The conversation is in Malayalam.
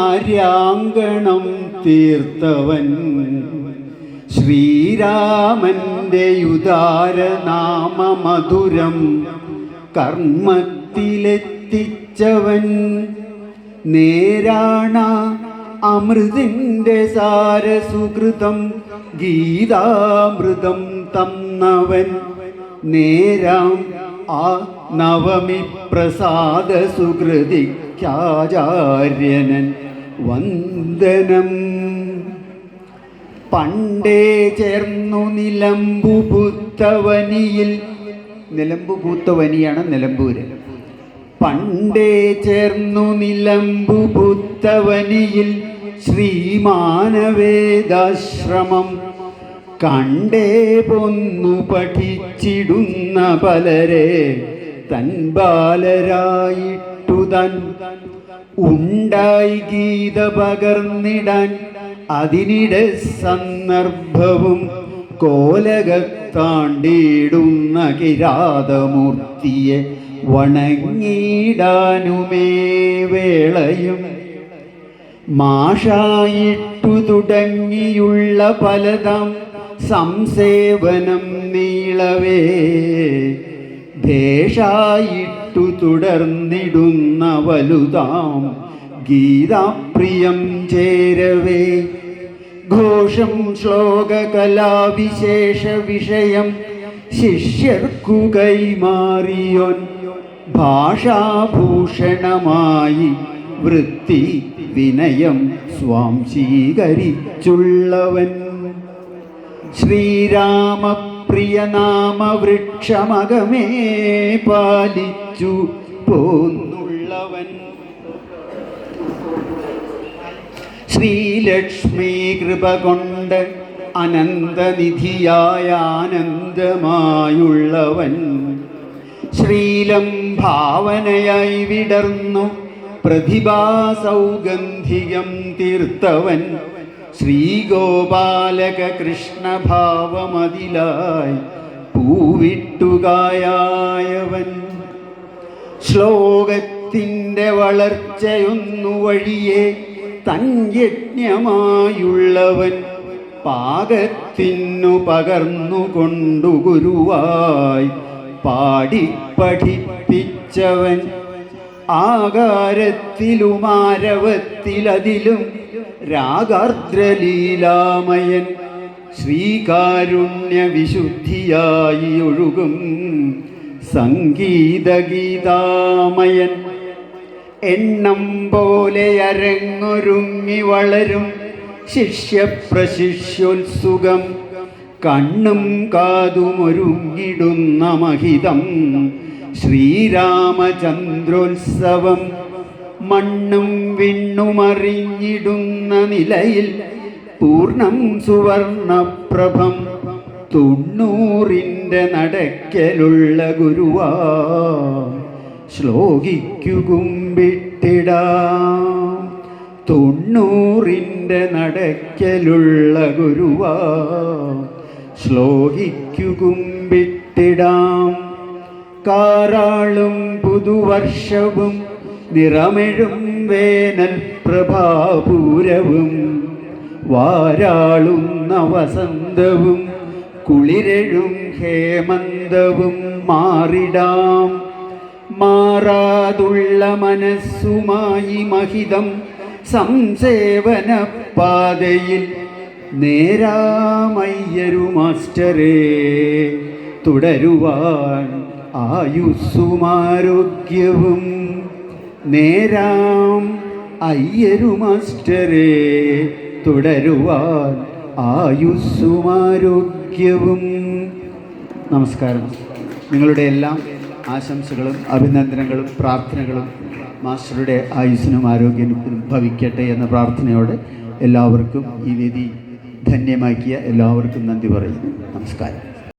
ആര്യാങ്കണം തീർത്തവൻ. ശ്രീരാമന്റെ ഉദാരനാമ മധുരം കർമ്മത്തിലെത്തിച്ചവൻ. നേരാണ അമൃതിന്റെ സാരസുകൃതം ഗീതാമൃതം തന്നവൻ. നേരാം ആ നവമി പ്രസാദ സുഹൃതിക്കാചാര്യനൻ വന്ദനം. പണ്ടേ ചേർന്നു നിലമ്പു പൂത്തവനിയിൽ. നിലമ്പു പൂത്തവനിയാണ് നിലമ്പൂര്. പണ്ടേ ചേർന്നു നിലമ്പു പൂത്തവനിയിൽ ശ്രീമാനവേദാശ്രമം കണ്ടേ പൊന്നു പഠിച്ചിടുന്ന പലരെ തൻ ബാലരായിട്ടു തൻ ഉണ്ടായി ഗീത പകർന്നിടാൻ അതിനിടെ സന്ദർഭവും കോലകത്താണ്ടിടുന്ന കിരാതമൂർത്തിയെ വണങ്ങിടാനുമേ വേളയും. മാഷായിട്ടു തുടങ്ങിയുള്ള പലതാം സംസേവനം നീളവേ ഭേഷായിട്ടു തുടർന്നിടുന്ന വലുതാം ഗീതാപ്രിയം ചേരവേ. ഘോഷം ശ്ലോക കലാവിശേഷ വിഷയം ശിഷ്യർക്കു കൈമാറിയോൻ ഭാഷാഭൂഷണമായി വൃത്തി വിനയം സ്വാംശീകരിച്ചുള്ളവൻ. ശ്രീരാമപ്രിയനാമവൃക്ഷമകമേ പാലിച്ചു പോന്നുള്ളവൻ. ശ്രീലക്ഷ്മി കൃപ കൊണ്ട് അനന്തനിധിയായ ആനന്ദമായുള്ളവൻ. ശ്രീലം ഭാവനയായി വിടർന്നു പ്രതിഭാസൗഗന്ധികം തീർത്തവൻ. ശ്രീഗോപാലക കൃഷ്ണഭാവമതിലായി പൂവിട്ടുകായവൻ ശ്ലോകത്തിന്റെ വളർച്ചയൊന്നു വഴിയെ തൻ യജ്ഞമായുള്ളവൻ പാകത്തിനു പകർന്നുകൊണ്ടു ഗുരുവായി പാടി പഠിപ്പിച്ചവൻ ആകാരത്തിലുമാരവത്തിലതിലും രാഗാർദ്രലീലാമയൻ ശ്രീകാരുണ്യ വിശുദ്ധിയായി ഒഴുകും സംഗീതഗീതാമയൻ. എണ്ണം പോലെ അരങ്ങൊരുങ്ങി വളരും ശിഷ്യപ്രശിഷ്യോത്സുഖം കണ്ണും കാതുമൊരുങ്ങിടുന്ന മഹിതം. ശ്രീരാമചന്ദ്രോത്സവം മണ്ണും വിണ്ണുമറിഞ്ഞിടുന്ന നിലയിൽ പൂർണം സുവർണപ്രഭം തൊണ്ണൂറിന്റെ നടക്കലുള്ള ഗുരുവാ. ശ്ലോകിക്കു കുമ്പിട്ടിടാം. തൊണ്ണൂറിന്റെ നടക്കലുള്ള ഗുരുവാ. ശ്ലോകിക്കുകുമ്പിട്ടിടാം കാറാളും പുതുവർഷവും നിറമെഴും വേനൽ പ്രഭാപൂരവും വാരാളുന്ന വസന്തവും കുളിരെഴും ഹേമന്തവും മാറിടാം. മാറാതുള്ള മനസ്സുമായി മഹിതം സംസേവന പാതയിൽ നേരാമയ്യരു മാസ്റ്ററേ തുടരുവാൻ ആയുസ്സുമാരോഗ്യവും നേരാം അയ്യരു മാസ്റ്ററേ തുടരുവാൻ ആയുസ്സുമാരോഗ്യവും. നമസ്കാരം. നിങ്ങളുടെ എല്ലാം ആശംസകളും അഭിനന്ദനങ്ങളും പ്രാർത്ഥനകളും മാസ്റ്ററുടെ ആയുസ്സിനും ആരോഗ്യത്തിനും ഭവിക്കട്ടെ എന്ന പ്രാർത്ഥനയോടെ എല്ലാവർക്കും ഈ വേദി ധന്യമാക്കിയ എല്ലാവർക്കും നന്ദി പറയുന്നു. നമസ്കാരം.